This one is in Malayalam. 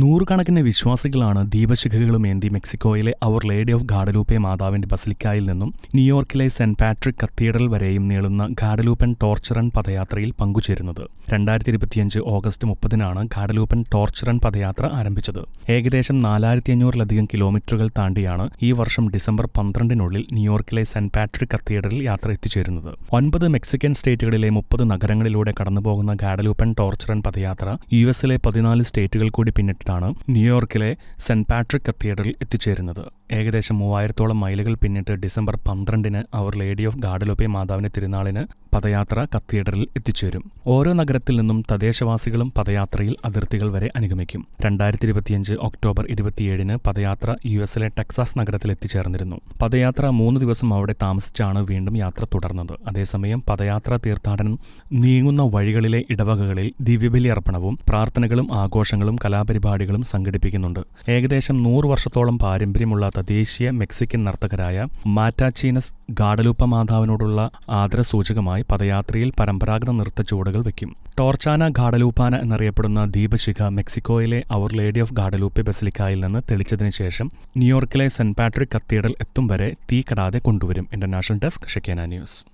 നൂറുകണക്കിന് വിശ്വാസികളാണ് ദീപശിഖകളുമേന്തി മെക്സിക്കോയിലെ അവർ ലേഡി ഓഫ് ഗാഡലൂപ്പെ മാതാവിന്റെ ബസലിക്കായിൽ നിന്നും ന്യൂയോർക്കിലെ സെന്റ് പാട്രിക് കത്തീഡ്രൽ വരെയും നീളുന്ന ഗാഡലൂപ്പൻ ടോർച്ചറൻ പദയാത്രയിൽ പങ്കുചേരുന്നത്. രണ്ടായിരത്തി ഇരുപത്തിയഞ്ച് ഓഗസ്റ്റ് മുപ്പതിനാണ് ഗാഡലൂപ്പൻ ടോർച്ചറൻ പദയാത്ര ആരംഭിച്ചത്. ഏകദേശം നാലായിരത്തി അഞ്ഞൂറിലധികം കിലോമീറ്ററുകൾ താണ്ടിയാണ് ഈ വർഷം ഡിസംബർ പന്ത്രണ്ടിനുള്ളിൽ ന്യൂയോർക്കിലെ സെന്റ് പാട്രിക് കത്തീഡ്രലിൽ യാത്ര എത്തിച്ചേരുന്നത്. ഒൻപത് മെക്സിക്കൻ സ്റ്റേറ്റുകളിലെ മുപ്പത് നഗരങ്ങളിലൂടെ കടന്നുപോകുന്ന ഗാഡലൂപ്പൻ ടോർച്ചറൻ പദയാത്ര യു എസിലെ പതിനാല് സ്റ്റേറ്റുകൾ കൂടി പിന്നിട്ടിട്ടാണ് ന്യൂയോർക്കിലെ സെന്റ് പാട്രിക് കത്തീഡ്രലിൽ എത്തിച്ചേരുന്നത് ഏകദേശം മൂവായിരത്തോളം മൈലുകൾ പിന്നിട്ട് ഡിസംബർ പന്ത്രണ്ടിന് അവർ ലേഡി ഓഫ് ഗാഡലോപ്പെ മാതാവിന്റെ തിരുനാളിന് പദയാത്ര കത്തീഡ്രലിൽ എത്തിച്ചേരും. ഓരോ നഗരത്തിൽ നിന്നും തദ്ദേശവാസികളും പദയാത്രയിൽ അതിർത്തികൾ വരെ അനുഗമിക്കും. രണ്ടായിരത്തി ഇരുപത്തിയഞ്ച് ഒക്ടോബർ ഇരുപത്തിയേഴിന് പദയാത്ര യു എസിലെ ടെക്സാസ് നഗരത്തിൽ എത്തിച്ചേർന്നിരുന്നു. പദയാത്ര മൂന്ന് ദിവസം അവിടെ താമസിച്ചാണ് വീണ്ടും യാത്ര തുടർന്നത്. അതേസമയം പദയാത്ര തീർത്ഥാടനം നീങ്ങുന്ന വഴികളിലെ ഇടവകകളിൽ ദിവ്യബലി അർപ്പണവും പ്രാർത്ഥനകളും ആഘോഷങ്ങളും കലാപരിപാടികളും സംഘടിപ്പിക്കുന്നുണ്ട്. ഏകദേശം നൂറ് വർഷത്തോളം പാരമ്പര്യമുള്ള തദ്ദേശീയ മെക്സിക്കൻ നർത്തകരായ മാറ്റാച്ചീനസ് ഗാഡലൂപ്പ മാതാവിനോടുള്ള ആദരസൂചകമായി പദയാത്രയിൽ പരമ്പരാഗത നൃത്ത ചുവടുകൾ വയ്ക്കും. ടോർച്ചാന ഗാഡലൂപ്പാന എന്നറിയപ്പെടുന്ന ദീപശിഖ മെക്സിക്കോയിലെ അവർ ലേഡി ഓഫ് ഗാഡലൂപ്പെ ബസലിക്കായിൽ നിന്ന് തെളിച്ചതിന് ശേഷം ന്യൂയോർക്കിലെ സെന്റ് പാട്രിക് കത്തീഡ്രൽ എത്തും വരെ തീ കടാതെ കൊണ്ടുവരും. International desk Shekinah news.